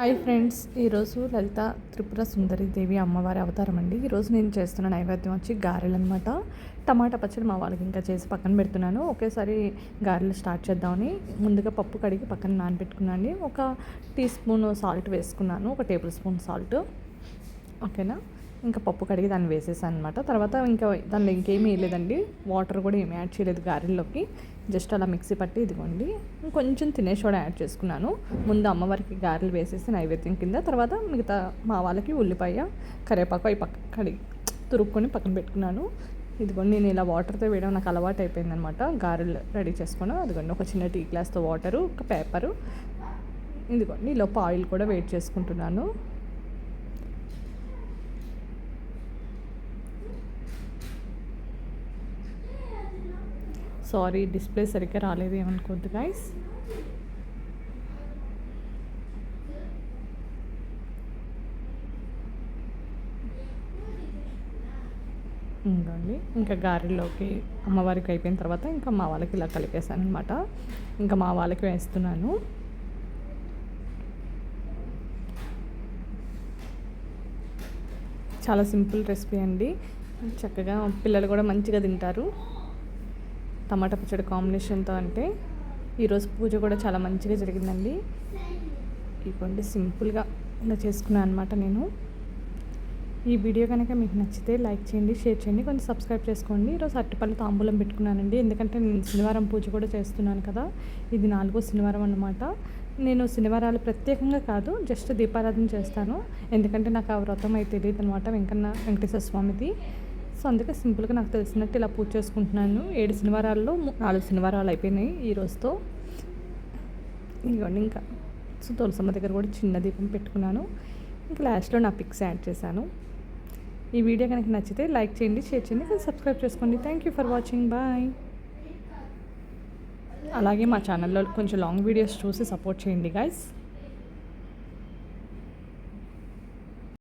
Hi friends ఈరోజు లలిత త్రిపుర సుందరి దేవి అమ్మవారి అవతారం అండి. ఈరోజు నేను చేస్తున్న నైవేద్యం వచ్చి గారెలు అనమాట టమాటా పచ్చడి మా వాళ్ళకి ఇంకా చేసి పక్కన పెడుతున్నాను. ఒకేసారి గారెలు స్టార్ట్ చేద్దామని ముందుగా పప్పు కడిగి పక్కన నానబెట్టుకున్నాను ఒక టీ స్పూన్ సాల్ట్ వేసుకున్నాను. ఒక టేబుల్ స్పూన్ సాల్ట్. ఓకేనా? ఇంకా పప్పు కడిగి దాన్ని వేసేసాను అనమాట తర్వాత ఇంకా దానిలో ఇంకేమీ వేయలేదండి. వాటర్ కూడా ఏమీ యాడ్ చేయలేదు గారెల్లోకి. జస్ట్ అలా మిక్సీ పట్టి ఇదిగోండి. కొంచెం తినేసి కూడా యాడ్ చేసుకున్నాను. ముందు అమ్మవారికి గారెలు వేసేసి నైవేద్యం కింద తర్వాత మిగతా మా వాళ్ళకి ఉల్లిపాయ కరివేపాకు అవి పక్క కడిగి తురుక్కొని పక్కన పెట్టుకున్నాను. ఇదిగోండి నేను ఇలా వాటర్తో వేయడం నాకు అలవాటు అయిపోయింది అనమాట గారెలు రెడీ చేసుకున్నా అదిగోండి ఒక చిన్న టీ గ్లాస్తో వాటరు ఒక పేపరు ఇదిగోండి ఈలోపు ఆయిల్ కూడా వెయిట్ చేసుకుంటున్నాను. సారీ డిస్ప్లే సరిగ్గా రాలేదు ఏమనుకోద్దు గైస్ ఇంకోండి ఇంకా గారెలోకి అమ్మవారికి అయిపోయిన తర్వాత ఇంకా మా వాళ్ళకి ఇలా కలిపేసాను అనమాట ఇంకా మా వాళ్ళకి వేస్తున్నాను. చాలా సింపుల్ రెసిపీ అండి. చక్కగా పిల్లలు కూడా మంచిగా తింటారు. టమాటా పచ్చడి కాంబినేషన్తో అంటే ఈరోజు పూజ కూడా చాలా మంచిగా జరిగిందండి. ఇవ్వండి సింపుల్గా ఇలా చేసుకున్నాను అనమాట నేను. ఈ వీడియో కనుక మీకు నచ్చితే లైక్ చేయండి షేర్ చేయండి కొంచెం సబ్స్క్రైబ్ చేసుకోండి. ఈరోజు అరటిపళ్ళు తాంబూలం పెట్టుకున్నానండి. ఎందుకంటే నేను శనివారం పూజ కూడా చేస్తున్నాను కదా ఇది నాలుగో శనివారం అనమాట నేను శనివారాలు ప్రత్యేకంగా కాదు జస్ట్ దీపారాధన చేస్తాను. ఎందుకంటే నాకు ఆ వ్రతం అయితే తెలియదు అనమాట వెంకన్న వెంకటేశ్వర స్వామిది. సో అందుకే సింపుల్గా నాకు తెలిసినట్టు ఇలా పూజ చేసుకుంటున్నాను. ఏడు శనివారాల్లో నాలుగు శనివారాలు అయిపోయినాయి ఈ రోజుతో. ఇవ్వండి ఇంకా. సో తులసమ్మ దగ్గర కూడా చిన్న దీపం పెట్టుకున్నాను. ఇంకా లాస్ట్లో నా పిక్స్ యాడ్ చేశాను. ఈ వీడియో కనుక నచ్చితే లైక్ చేయండి షేర్ చేయండి సబ్స్క్రైబ్ చేసుకోండి. Thank you for watching bye అలాగే మా ఛానల్లో కొంచెం లాంగ్ వీడియోస్ చూసి సపోర్ట్ చేయండి గాయస్